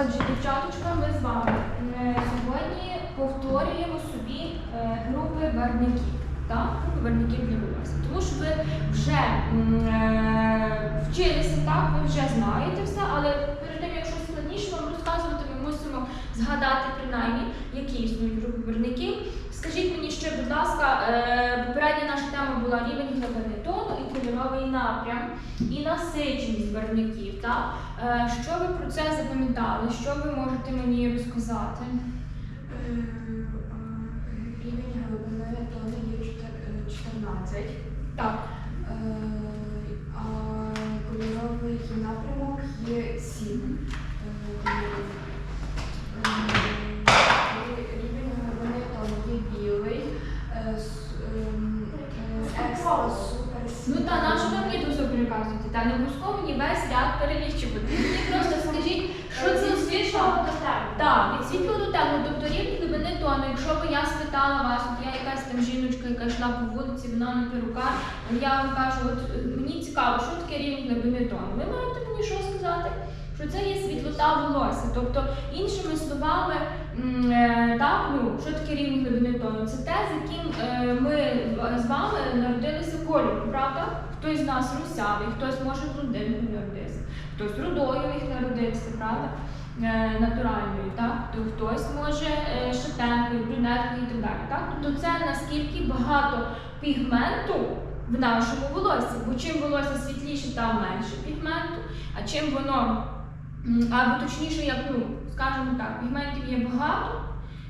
Отже, дівчаточка, ми з вами е, сьогодні повторюємо собі е, групи верників. Так? Групи верників для волосся. Тому що ви вже е, вчилися, так, ви вже знаєте все, але перед тим, якщо складніше вам розказувати, ми мусимо згадати принаймні, які існують групи барвників. Скажіть мені ще, будь ласка, е, попередня наша тема була рівень глибини тону і кольоровий напрям, і насиченість барвників. Так? Е, Що ви про це запам'ятали? Що ви можете мені розказати? Е, Рівень глибини тону є е, 14, Так. а кольоровий напрямок є 7. Рівень глибини тону є білий, е, с- ем, е, екстра, супер, Ну та супер. нащо ви мені тут все переказуєте? Та не обов'язково мені весь ряд перелічувати. Мені просто скажіть, що це освітло? Так, від світло до темно, тобто рівень глибини тону. Якщо б я спитала вас, от я якась там жіночка, яка йшла по вулиці, вона не перукар, я вам кажу, от е, мені цікаво, що таке рівень глибини тону. Ви маєте мені що сказати? Що це є світлота волосся. Тобто, іншими словами, е, так, ну, що таке рівень глибини тону? Це те, з яким е, ми з вами народилися кольором, правда? Хтось з нас русявий, хтось може блондинкою народитися, хтось рудою міг народитися, правда? Е, Натуральною, так? То хтось може е, шатенкою, брюнеткою і так далі. Тобто це наскільки багато пігменту в нашому волоссі, бо чим волосся світліше, там менше пігменту, а чим воно, або точніше, як ну, скажімо так, пігментів є багато,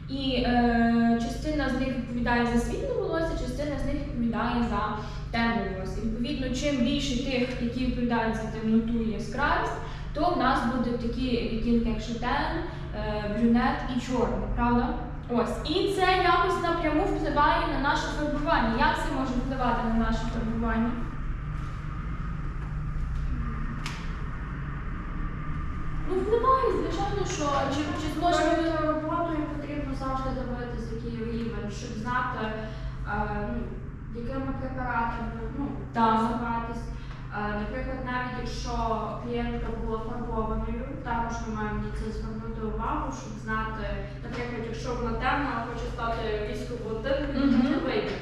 і е, частина з них відповідає за світле волосся, частина з них відповідає за темне волосся. Відповідно, чим більше тих, які відповідають за темноту і яскравість, то в нас будуть такі відтінки, як шатен, е, брюнет і чорний, правда? Ось. І це якось напряму впливає на наше фарбування. Як це може впливати на наше фарбування? Ну, впливає, звичайно, що чи, чи зможемо. Перед роботою потрібно завжди дивитися, який рівень, щоб знати, е, ну, якими ну, користуватись. Е, Наприклад, навіть якщо клієнтка була фарбованою, також ми маємо на це звернути увагу, щоб знати, наприклад, якщо вона темна, а хоче стати військово-блондинкою, то не вийде.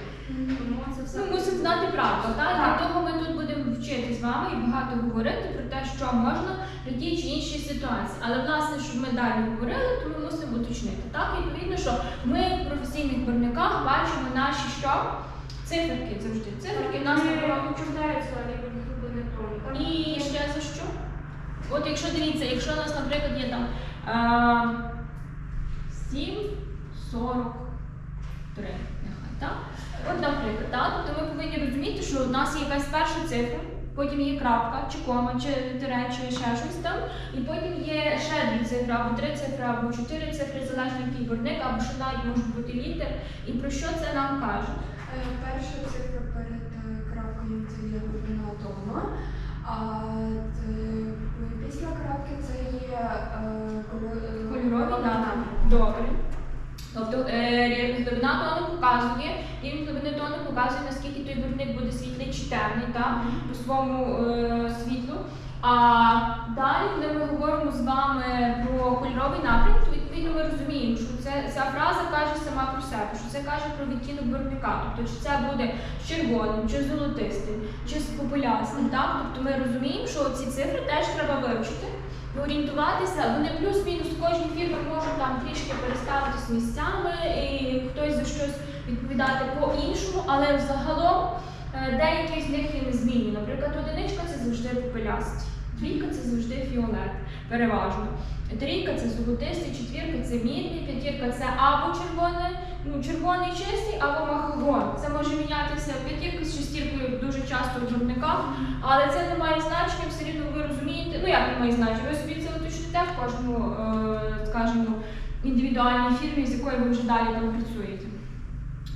Тому це все Ну, мусимо знати правду, так? Так. Для того ми тут будемо вчити з вами і багато говорити про те, що можна при тій чи іншій ситуації. Але власне, щоб ми далі говорили, то ми мусимо уточнити. Так, відповідно, що ми в професійних барвниках бачимо наші що? Циферки завжди. Циферки в нас відповідається рівень глибини тону. Так? І ще за що? От якщо дивіться, якщо у нас, наприклад, є там е, 7,43, нехай, так? От, наприклад, так? Тобто ми повинні розуміти, що у нас є якась перша цифра, потім є крапка, чи кома, чи тире, чи ще щось там, і потім є ще дві цифри, або три цифри, або чотири цифри, залежно який борник, або що навіть можуть бути літер. І про що це нам каже? Е, Перша цифра перед е, крапкою це є глибина тону, а е, після крапки це є е, кольо- Кольоровий напрям. Добре. Тобто глибина тону показує, рівень глибини тону показує, наскільки той барвник буде світлий чи темний, так? по своєму е, світлу. А далі, коли ми говоримо з вами про кольоровий напрям, то відповідно ми розуміємо, що це, ця фраза каже сама про себе, що це каже про відтінок барвника. Тобто, чи це буде червоним, чи золотистим, чи з популястим. Так? Тобто ми розуміємо, що ці цифри теж треба вивчити. Орієнтуватися, вони плюс-мінус кожній фірмі можуть там трішки переставитись місцями, і хтось за щось відповідати по-іншому, але взагалом Е, Деякі з них є незмінні. Наприклад, одиничка це завжди попелясті, двійка це завжди фіолет, переважно. Трійка це золотистий, четвірка це мідний, п'ятірка це або червоний, ну червоний чистий, або махагон. Це може мінятися п'ятірка з шестіркою дуже часто в виробниках, але це не має значення, все рівно ви розумієте. Ну як не має значення? Ви собі це уточните в кожному, е, скажімо, індивідуальній фірмі, з якою ви вже далі там працюєте.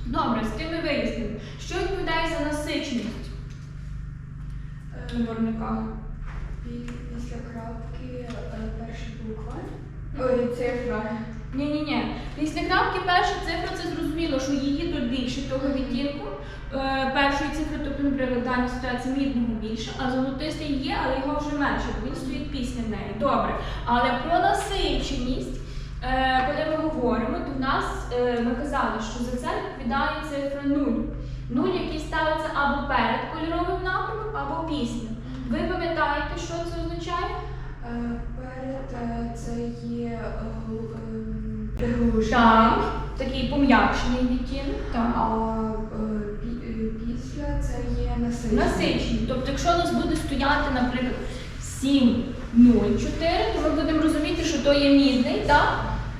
Добре, з тим ми вияснили. Що відповідає за насиченість Е, у Після крапки е, перша. Ой, цифра. Ні, ні, ні. Після крапки перша цифра це зрозуміло, що її тут більше того відтінку. Е, першої цифри, тобто, наприклад, в даній ситуації мідного більше, а золотистий є, але його вже менше, бо він стоїть після неї. Добре. Але про насиченість. е, коли ми говоримо, то в нас ми казали, що за це відповідає цифра 0. 0, який ставиться або перед кольоровим напрямом, або після. Ви пам'ятаєте, що це означає? Е, Перед е, це є е, Так, такий пом'якшений відтінок. А пі- після це є насичений. Насичений. Тобто, якщо у нас буде стояти, наприклад, 704, то ми будемо розуміти, що то є мідний, так?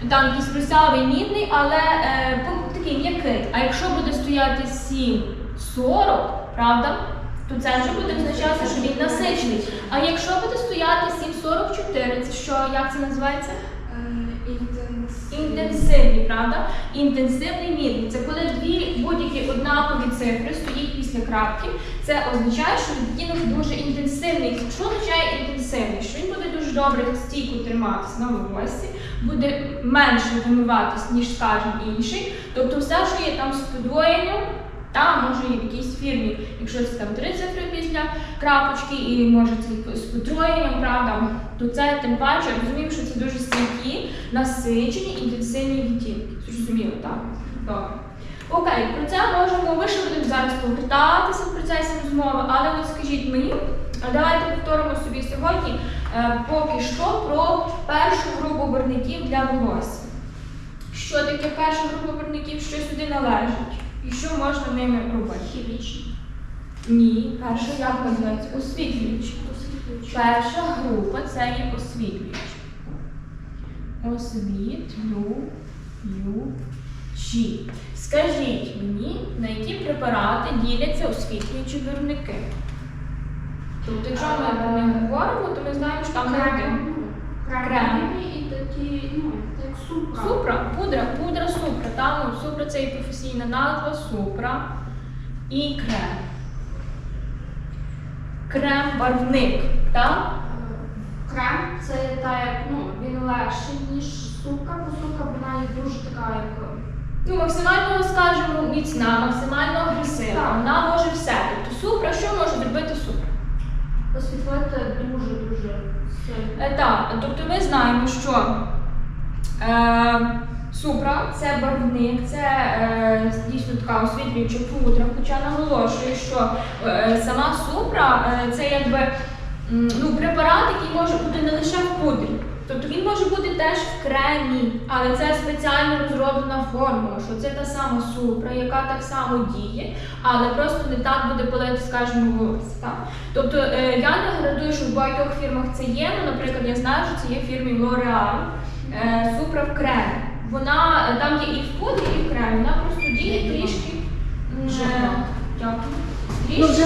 Там якийсь присявий мідний, але е, такий м'який. А якщо буде стояти 740, правда? То це вже буде означати, що він насичений. А якщо буде стояти 744, це що, як це називається? Е, інтенсивний. Правда? Інтенсивний мідний. Це коли дві будь-які однакові цифри стоїть після крапки. Це означає, що відтінок дуже інтенсивний. Що означає інтенсивний? Що він буде дуже добре стійко триматися на волосі, буде менше вимиватись, ніж, скажімо, інший. Тобто все, що є там з подвоєнням, там може і в якійсь фірмі, якщо це там три цифри після крапочки, і може це з потроєнням, правда, то це тим паче розумію, що це дуже стійкі, насичені, інтенсивні відтінки. Зрозуміло, так? Добре. Окей, про це можемо, ми ще будемо зараз повертатися в процесі розмови, але от скажіть мені, давайте повторимо собі сьогодні е, поки що про першу групу барників для волосся. Що таке перша група барників, що сюди належить? І що можна ними робити? Хімічні. Ні, перша як називається? Освітлюючі. Перша група це є освітлюючі. Освітлюючі. Скажіть мені, на які препарати діляться освітлюючі виробники? Тобто, якщо ми про них говоримо, то ми знаємо, що там не один. Крем. І такі, ну, як супра. Супра, пудра, пудра супра. Там ну, супра це і професійна назва, супра і крем. Крем-барвник, так? Крем це та як, ну, він легший, ніж супка, бо супка вона є дуже така, як Ну, максимально, скажімо, міцна, максимально агресивна. Вона може все. Тобто супра, що може зробити супра? Освітлити дуже-дуже сильно. Е, так, тобто ми знаємо, що е, супра це барвник, це е, дійсно така освітлююча пудра, хоча наголошую, що е, сама супра е, це якби ну, препарат, який може бути не лише в пудрі. Тобто він може бути теж в кремі, але це спеціально розроблена формула, що це та сама супра, яка так само діє, але просто не так буде палити, скажімо, волосся. Так? Тобто е, я не гарантую, що в багатьох фірмах це є. Ну, наприклад, я знаю, що це є в фірмі L'Oreal, е, супра в кремі. Вона е, там є і в пудрі, і в кремі. Вона просто діє трішки. Дякую. Ну, вже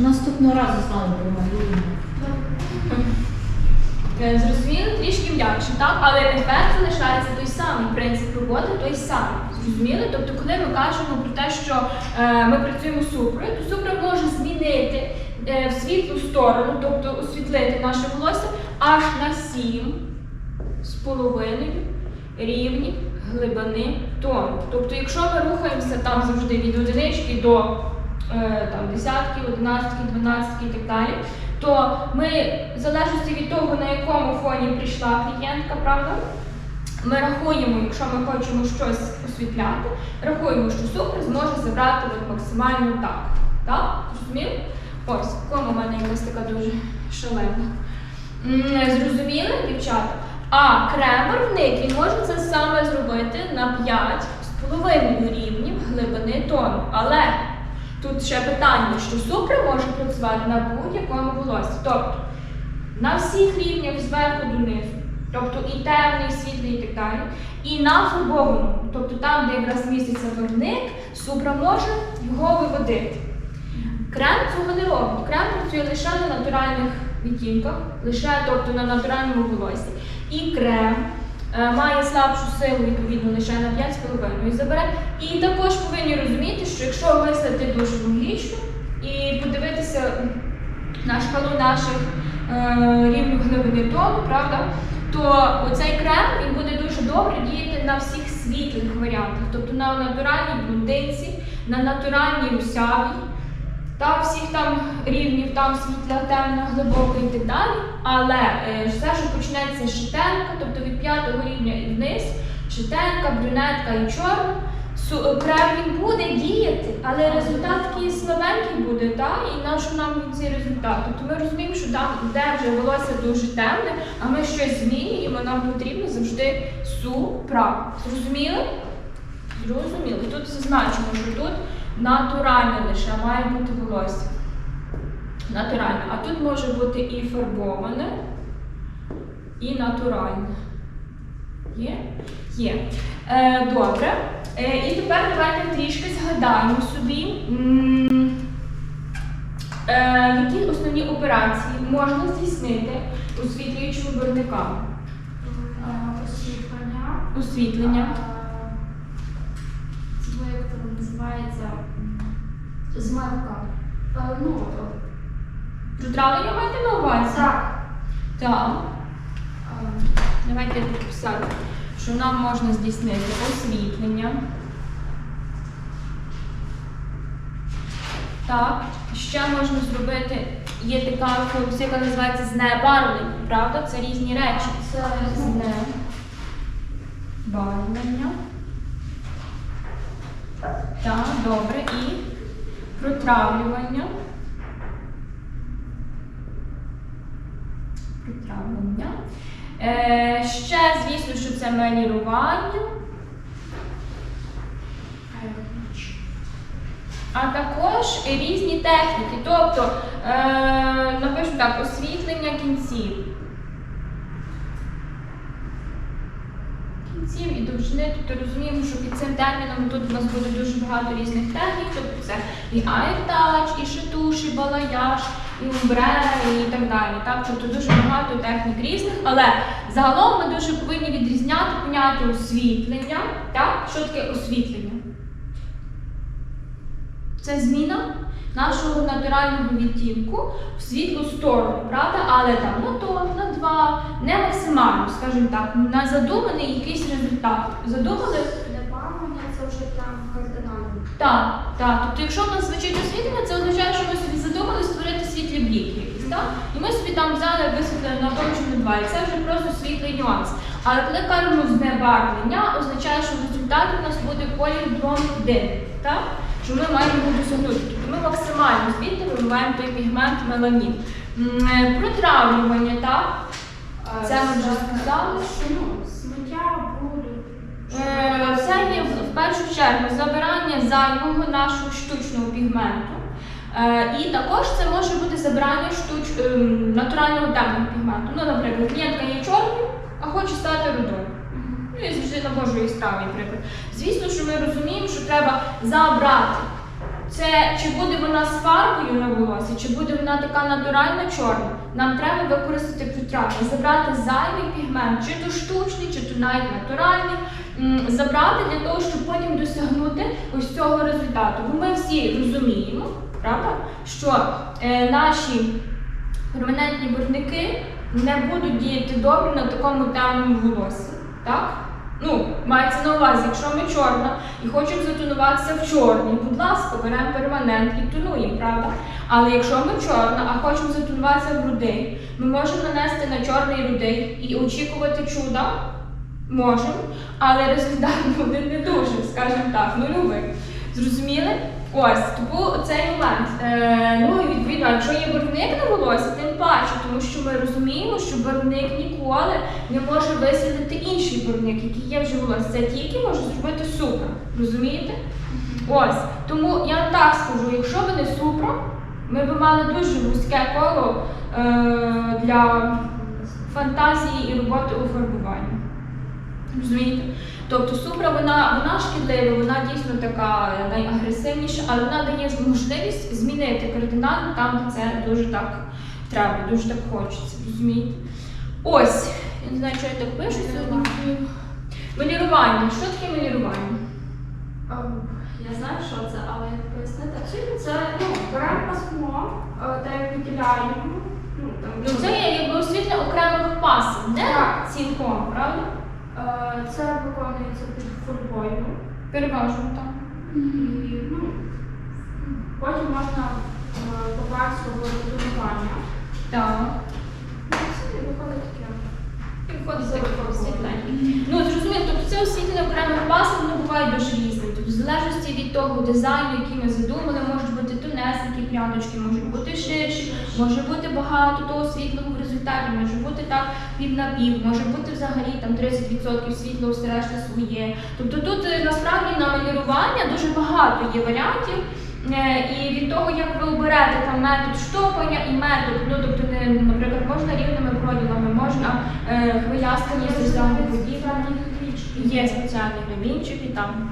наступного разу з вами поговоримо. Е, Зрозуміло, трішки м'якше, так? Але ефект залишається той самий, принцип роботи той самий. Зрозуміло? Тобто, коли ми кажемо про те, що е, ми працюємо з супрою, то супра може змінити е, в світлу сторону, тобто освітлити наше волосся аж на 7 з половиною рівнів глибини тону. Тобто, якщо ми рухаємося там завжди від одинички до е, там, десятки, одинадцятки, дванадцятки і так далі, то ми, в залежності від того, на якому фоні прийшла клієнтка, правда, ми рахуємо, якщо ми хочемо щось освітляти, рахуємо, що супер зможе забрати максимально так. Так? Зрозуміли? Ось, кому в мене якась така дуже шалена. Зрозуміли, дівчата? А крем-барвник, він може це саме зробити на 5 з половиною рівнів глибини тону. Але Тут ще питання, що супра може працювати на будь-якому волосі. Тобто на всіх рівнях зверху донизу. Тобто і темний, і світлий, і так далі. І на фарбованому, тобто там, де якраз міститься виробник, супра може його виводити. Крем цього не робить. Крем працює лише на натуральних відтінках, лише тобто на натуральному волосі. І крем має слабшу силу, відповідно, лише на 5,5 забере. І також повинні розуміти, що якщо мислити дуже логічно і подивитися на шкалу наших е, рівнів глибини тону, правда, то оцей крем він буде дуже добре діяти на всіх світлих варіантах, тобто на натуральній блондинці, на натуральній русявій, та всіх там рівнів, там світла, темна, глибока і так далі. Але е, все, що почнеться з шитенка, тобто від п'ятого рівня і вниз, шитенка, брюнетка і чорна. Е, Крем він буде діяти, але результат такий слабенький буде, та? і на що нам цей результат? Тобто ми розуміємо, що там, де вже волосся дуже темне, а ми щось змінюємо, нам потрібно завжди супра. Зрозуміли? Зрозуміли. Тут зазначено, що тут натуральне лише має бути волосся. Натуральне. А тут може бути і фарбоване, і натуральне. Є? Є. Е, добре. Е, і тепер давайте трішки згадаємо собі, е, які основні операції можна здійснити освітлюючими барвниками. Е, Освітлення. Освітлення. Е, Це як там називається змивка. Е, Ну, Протравлення маєте на увазі? так. Так. Е, Давайте писати, що нам можна здійснити освітлення. Так, ще можна зробити, є така функція, яка називається знебарвлення, правда? Це різні речі. Це Знебарвлення. Так, добре. І протравлювання. Протравлення. Е, ще, звісно, що це мелірування. А також різні техніки, тобто, е, напишемо так, освітлення кінців. Кінців і довжини, тобто розуміємо, що під цим терміном тут у нас буде дуже багато різних технік, тобто це і аєртач, і шитуш, і балаяж, і умбре, і так далі. Так? Тобто дуже багато технік різних, але загалом ми дуже повинні відрізняти поняття освітлення. Так? Що таке освітлення? Це зміна нашого натурального відтінку в світлу сторону, правда? Але там на тон, на два, не максимально, скажімо так, на задуманий якийсь результат. Задумали? Це вже там кардинально. Так, так. Тобто, якщо в нас звучить освітлення, це означає, що ми собі задумали створити світлі бліки якісь, так? І ми собі там взяли висвітлили на тому чи на два. І це вже просто світлий нюанс. Але коли кажемо знебарвлення, означає, що в результаті у нас буде колір двом дим, так? Що ми маємо досягнути. Ми максимально звідти вибиваємо той пігмент меланін. Е, Протравлювання, так? Це ми вже сказали. Ну, сміття, бруду. Е, Це є в- першу чергу забирання зайвого нашого штучного пігменту. Е, І також це може бути забирання штуч... ем, натурального темного пігменту. Ну, наприклад, клієнтка є чорною, а хоче стати рудою. Ну і завжди навожу її страві, наприклад. Звісно, що ми розуміємо, що треба забрати. Це чи буде вона з фарбою на волосі, чи буде вона така натуральна чорна. Нам треба використати протравлення, забрати зайвий пігмент, чи то штучний, чи то навіть натуральний, забрати для того, щоб потім досягнути ось цього результату. Бо ми всі розуміємо, правда, що е, наші перманентні барвники не будуть діяти добре на такому темному волосі. Так? Ну, мається на увазі, якщо ми чорна і хочемо затонуватися в чорній, будь ласка, беремо перманент і тонуємо, правда? Але якщо ми чорна, а хочемо затонуватися в рудий, ми можемо нанести на чорний рудий і очікувати чуда. Можемо, але результат буде не дуже, скажімо так, нульовий. Зрозуміли? Ось, тому цей момент. Е, ну і відповідно, якщо є барвник на волосі, тим паче, тому що ми розуміємо, що барвник ніколи не може висвітлити інший барвник, який є вже в волосі. Це тільки може зробити супра. Розумієте? Ось. Тому я так скажу, якщо ви не супра, ми б мали дуже вузьке коло е, для фантазії і роботи у фарбуванні. Розумієте? Тобто супра вона, вона шкідлива, вона дійсно така найагресивніша, але вона дає можливість змінити кардинально там, де це дуже так треба, дуже так хочеться. Розумієте? Ось, я не знаю, що я так пишу сьогодні. Малірування. Що таке малірування? Я знаю, що це, але як пояснити, це ну, беремо пасмо, е, та як виділяємо. Ну, там, Ну це є якби освітлення окремих пасів, не цілком, правда? Е, Це виконується під фольгою. Переважно так. І ну, потім можна баварського регулювання. Так. Ну, і виходить таке. І виходить за освітлення. Ну, зрозуміло, тобто це освітлення окремих пасів, воно буває дуже різне. Тобто, в залежності від того дизайну, який ми задумали, можуть бути тонесенькі прядочки, можуть бути ширші, може бути багато того світлого в результаті, може бути так пів на пів, може бути взагалі там 30% світла, все решта своє. Тобто тут е, насправді на малювання дуже багато є варіантів. Е, І від того, як ви оберете там метод штопання і метод, ну тобто не наприклад, можна рівними проділами, можна е, хвилястими зрізами подібними. Є спеціальні гравінчики там.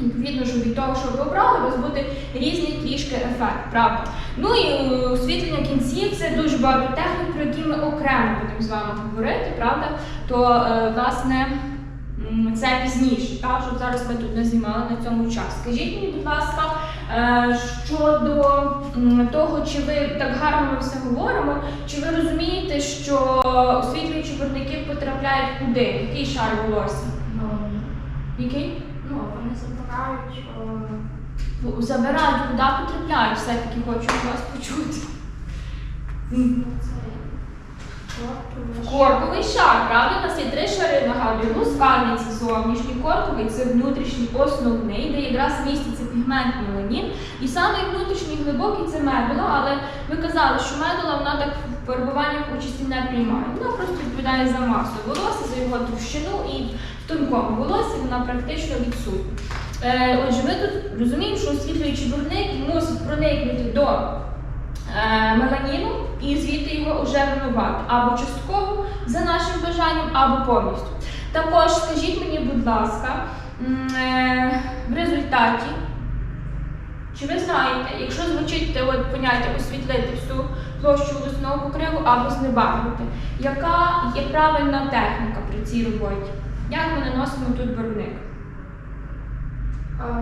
Відповідно, що від того, що ви обрали, у вас буде різний трішки ефект, правда. Ну і е, освітлення кінців це дуже багато технік, про які ми окремо будемо з вами говорити, правда? То е, власне це пізніше, так, щоб зараз ми тут не знімали на цьому час. Скажіть мені, будь ласка, е, щодо того, чи ви так гарно ми все говоримо, чи ви розумієте, що освітлюючі виробники потрапляють куди? Який шар волосся? Який? Ну, вони забирають. е, Забирають, куди потрапляють, все-таки хочу вас почути. М. Корковий шар, правда? У нас є три шари, нагадую. Лускальний це зовнішній, корковий це внутрішній, основний, де якраз міститься пігмент меланін. І саме внутрішній глибокий це медула, але ви казали, що медула вона так в фарбуваннях участі не приймає. Вона просто відповідає за масу волосся, за його товщину і в тонкому волосі вона практично відсутня. Е, отже, ми тут розуміємо, що освітлюючий бурник мусить проникнути до е, меланіну і звідти його вже вимивати або частково за нашим бажанням, або повністю. Також скажіть мені, будь ласка, е, в результаті, чи ви знаєте, якщо звучить от поняття освітлити всю площу волосного покриву або знебарвити, яка є правильна техніка при цій роботі? Як ми наносимо тут барвник?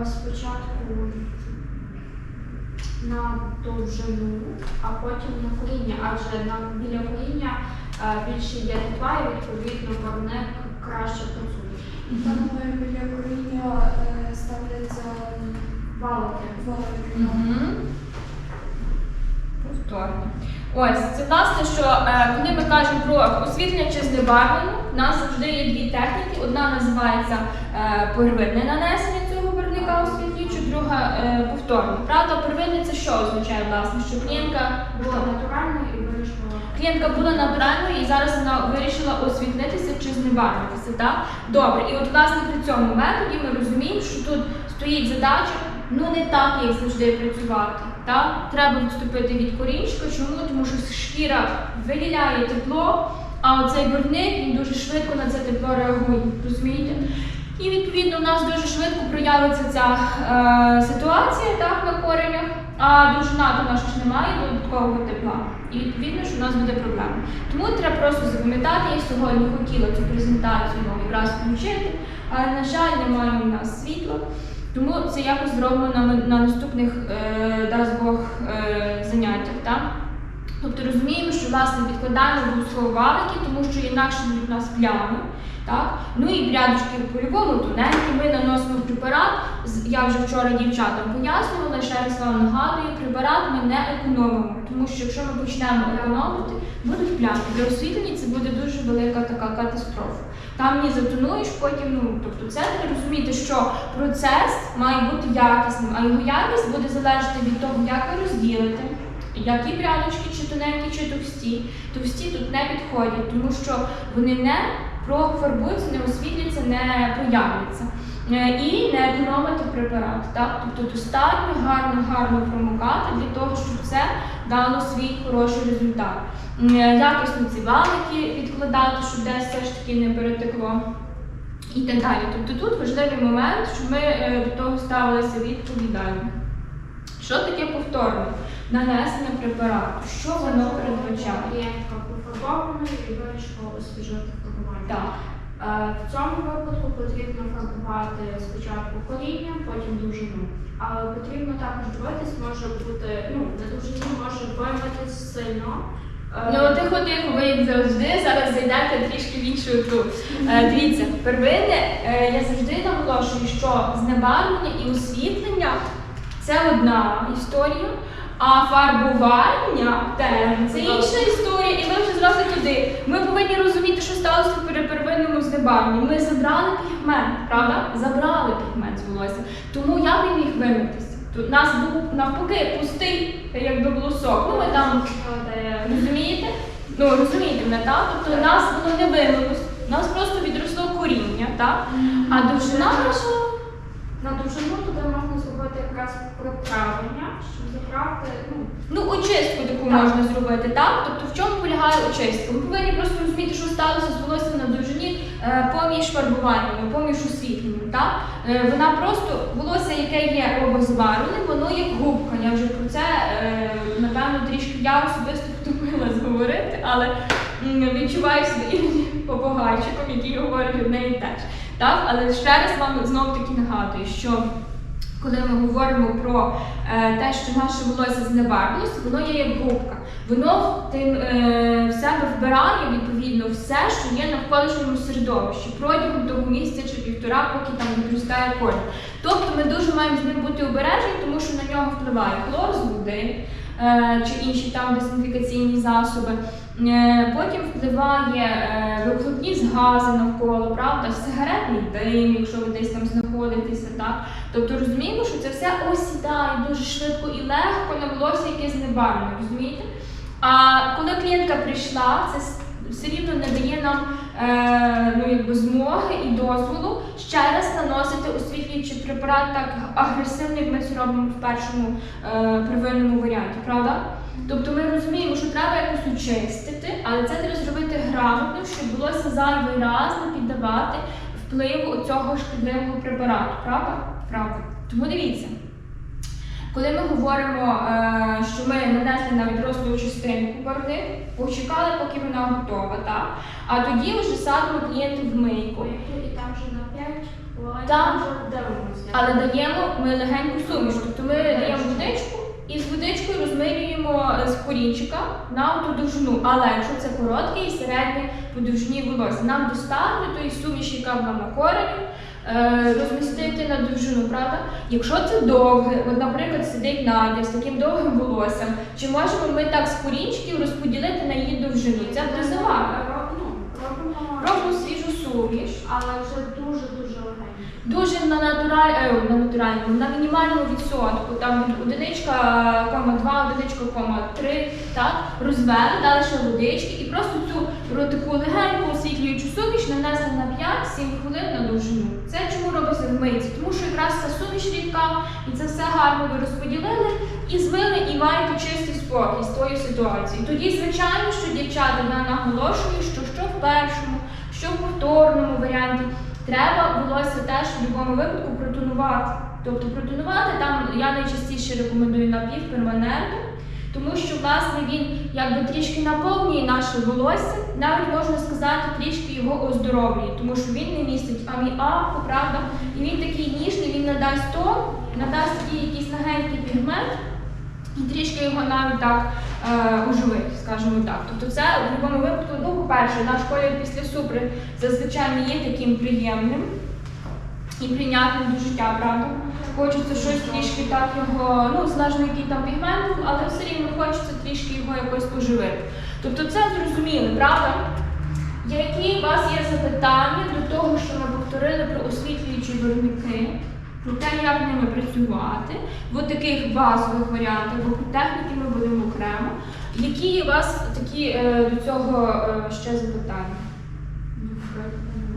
Спочатку на довжину, а потім на коріння, адже на біля коріння більше є тепла і відповідно барвник краще працює. Там біля коріння е, ставляться Валики. Повторно. Ось, це власне, що е, коли ми кажемо про освітлення чи знебарвлення, у нас завжди є дві техніки. Одна називається е, первинне нанесення барвника освітлюючи, друга е, повторне. Правда, первинне це що означає, власне, що клієнтка Було натурально і вирішила. Клієнтка була натуральною і зараз вона вирішила освітлитися чи знебарвитися, так? Добре, і от власне при цьому методі ми розуміємо, що тут стоїть задача ну не так, як завжди працювати. Так? Треба відступити від корінчика. Чому? Тому що шкіра виділяє тепло, а оцей барвник він дуже швидко на це тепло реагує. Розумієте? І відповідно у нас дуже швидко проявиться ця е, ситуація так, на коренях, а довжина то наша ж немає додаткового тепла. І відповідно, що в нас буде проблема. Тому треба просто запам'ятати, я сьогодні хотіла цю презентацію якраз включити, але, на жаль, немає у нас світла. Тому це якось зробимо на, на наступних е, Бог е, заняттях. Так? Тобто розуміємо, що власне відкладаємо обов'язково валики, тому що інакше будуть у нас плями. Так? Ну і прядочки по-любому тоненькі, ми наносимо препарат. Я вже вчора дівчатам пояснювала, ще раз вам нагадую, препарат ми не економимо, тому що якщо ми почнемо економити, будуть плями. Для освітлення це буде дуже велика така катастрофа. Там ні затонуєш, потім, ну тобто це треба розуміти, що процес має бути якісним, а його якість буде залежати від того, як ви розділите. Які прядочки, чи тоненькі, чи товсті. Товсті тут не підходять, тому що вони не профарбуються, не освітляться, не проявляться. Е, І не економити препарат. Так? Тобто достатньо гарно, гарно промокати для того, щоб це дало свій хороший результат. Е, Якісно ці валики відкладати, щоб десь все ж таки не перетекло. І так далі. Тобто тут важливий момент, щоб ми е, до того ставилися відповідально. Що таке повторне? Нанесення препарату. Що воно передбачає? Клієнтка пофарбованою і вирішила освіжити. Так. Е, В цьому випадку потрібно фарбувати спочатку коріння, потім довжину. Але потрібно також дивитись, може бути, ну, на довжині може виявитись сильно. Е, Ну, тихо, тихо, ви як завжди зараз зайдете трішки в іншу ту. Е, дивіться, первинне, я завжди наголошую, що знебарвлення і освітлення це одна історія, А фарбування це інша історія, і ми вже зразу туди. Ми сталося при первинному знебарвленні. Ми забрали пігмент, правда? Забрали пігмент з волосся. Тому як він міг вимитися? Тут нас був навпаки пустий, якби волосок. Ну ми там розумієте? Ну розумієте мене, так? Тобто нас воно не вимилось, нас просто відросло коріння, так? А довжина нашого На довжину туди можна якраз приправлення, щоб забрати, ну, Ну, очистку таку можна зробити, так? Тобто в чому полягає очистка? Ми повинні просто розуміти, що сталося з волоссям на довжині е, поміж фарбуванням, поміж освітленням, так? Е, вона просто, волосся, яке є обезвареним, воно як губка. Я вже про це, е, напевно, трішки я особисто втомилась говорити, але м, відчуваю себе іноді побагайчиком, який говорить від неї теж. Так? Але ще раз вам знову таки нагадую, що коли ми говоримо про е, те, що наше волосся знебарвилося, воно є як губка. Воно тим е, в себе вбирає відповідно все, що є навколишньому середовищі протягом того місяця чи півтора, поки там відростає колір. Тобто ми дуже маємо з ним бути обережні, тому що на нього впливає хлор з води е, чи інші там дезінфікаційні засоби. Е, Потім впливає е, вихлопні гази навколо, правда, сигаретний дим, якщо ви десь там знаходитеся, так. Тобто розуміємо, що це все осідає дуже швидко і легко на волосся, яке знебарвлене, розумієте? А коли клієнтка прийшла, це все рівно не дає нам е, ну, якби змоги і дозволу ще раз наносити освітлюючий препарат так агресивно, як ми це робимо в першому е, первинному варіанті, правда? Тобто ми розуміємо, що треба якось очистити, але це треба зробити грамотно, щоб волосся зайвий раз не піддавати впливу цього шкідливого препарату, правда? Правда. Тому дивіться. Коли ми говоримо, е, що ми нанесли на відрослу частинку барвник, почекали, поки вона готова, так? а тоді вже садимо клієнтів в мийку. і там вже на 5 Так. вже дивимося. Але даємо ми легеньку суміш. Тобто ми даємо водичку і з водичкою розмилюємо е, з корінчика на ту довжину. Але якщо це коротке і середнє по довжині волосся, нам достатньо тої суміші, яка була на корені, е, розмістити на довжину, правда? Якщо це довге, от, наприклад, сидить Надя з таким довгим волоссям, чи можемо ми так з корінчиків розподілити на її довжину? Це буде завадно. Ну, робимо, свіжу суміш. але вже легенько. Дуже на натураль... е, на натуральному, на мінімальному відсотку, там одиничка, кома 2, одиничка, кома 3, так, розвели, дали ще водички і просто цю таку легеньку освітлюючу суміш нанесли на 5-7 хвилин на довжину. Це чому робиться в митці? Тому що якраз ця суміш рідка, і це все гарно ви розподілили і змили, і маєте чистий спокій з тою ситуацією. Тоді, звичайно, що дівчата я наголошую, що що в першому, що в повторному варіанті. Треба волосся теж в будь-якому випадку протонувати. Тобто протонувати там я найчастіше рекомендую напівперманентно, тому що власне він якби трішки наповнює наше волосся, навіть можна сказати, трішки його оздоровлює, тому що він не містить аміаку, правда, і він такий ніжний, він надасть тон, надасть такий якийсь легенький пігмент. І трішки його навіть так оживить, скажімо так. Тобто це в будь-якому випадку, ну, по-перше, наш колір після супри зазвичай не є таким приємним і прийнятним до життя, правда? Хочеться щось трішки так його, ну, залежно який там пігмент, але все рівно хочеться трішки його якось оживити. Тобто це зрозуміло, правда? Які у вас є запитання до того, що ми повторили про освітлюючі виробники, про те, як ними працювати, в таких базових варіантах, бо техніки ми будемо окремо. Які у вас такі е, до цього е, ще запитання?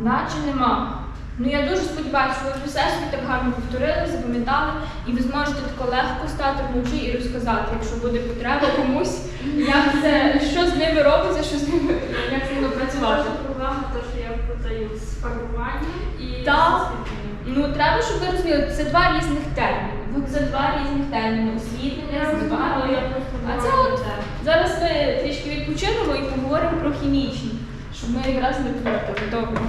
Наче нема. Ну я дуже сподіваюся, що ви все собі так гарно повторили, запам'ятали, і ви зможете тако легко стати вночі і розказати, якщо буде потреба комусь, як це, що з ними робиться, що з ними, як з ними працювати. Ваша проблема те, що я путаю з фарбуванням і Так. Ну треба, щоб ви розуміли, це два різних терміни. Це два різних терміни освітлення, збивання. А це от зараз ми трішки відпочинемо і поговоримо про хімічні, щоб ми якраз не плутали. Добре.